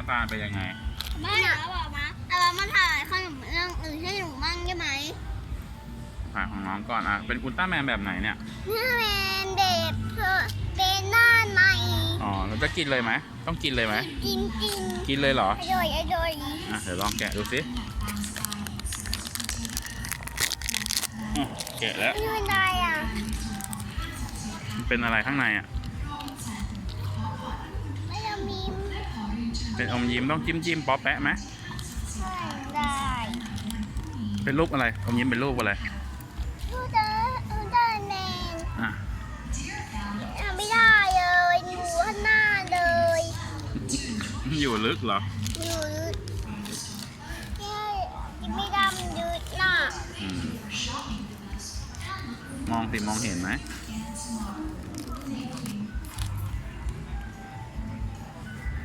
าตาเป็นยังไง ไม่เอาบอกมาเอามาถ่ายขนมเรื่องอื่นให้หนูมั่งได้ไหมถ่ายของน้องก่อนอะ เป็นอุลตร้าแมนแบบไหนเนี่ย นี่เป็นเด็กเป็นหน้าใหม่อ๋อเราจะกินเลยไหม ต้องกินเลยไหม กินกินกินเลยเหรอ อร่อยอร่อยอะ เดี๋ยวลองแกะดูสิอืมแกะแล้ว นี่เป็นอะไรอะมันเป็นอะไรข้างในอะ เป็นอมยิ้มต้องจิ้มจิ้มป๊อปแปะไหมใช่ได้ เป็นรูปอะไรอมยิ้มเป็นรูปอะไรดูเด้อดูเด้อแมนอะทำไม่ได้เลยอยู่ข้างหน้าเลย อยู่ลึกเหรอ อยู่นี่ยังไม่ดำยืดหน้าอืมมองสิมองเห็นไหม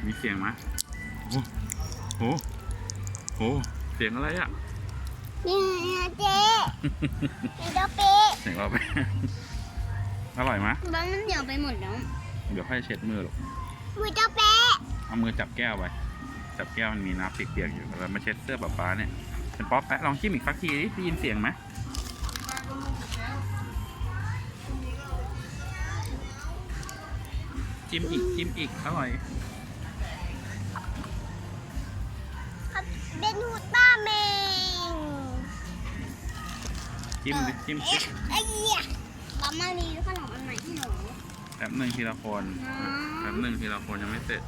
มีเสียงไหม โอ้โหโหเสียงอะไรอะนี่เจ๊นี่เจ้าเป๊ะเสียงเราไป อร่อยไหมบ้านมันเดี่ยวไปหมดแล้วเดี๋ยวค่อยเช็ดมือหรอกมือเจ้าเป๊ะเอามือจับแก้วไว้จับแก้วมันมีน้ำเปียกๆอยู่แล้วมาเช็ดเสื้อป๊าป๊าเนี่ยเป็นป๊อปแปะลองจิ้มอีกสักทีดิได้ยินเสียงไหมจิ้มอีกจิ้มอีกอร่อย จิ้มดิจิ้มสิเอ๊ะไอ้เหี้ยบ้ามารีขนมอันไหนที่หนูแป๊บหนึ่งทีละคนอ๋อแป๊บหนึ่งทีละคนยังไม่เสร็จ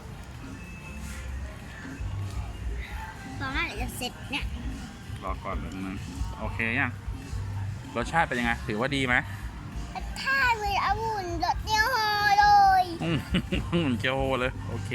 ตอนนั้นเดี๋ยวจะเสร็จเนี่ย รอก่อนแป๊บนึงโอเคยังรสชาติเป็นยังไง ถือว่าดีไหมถ้าเลยอาวุธรสเดียวหอเลยอืมเหมือนเกียวโฮเลย โอเค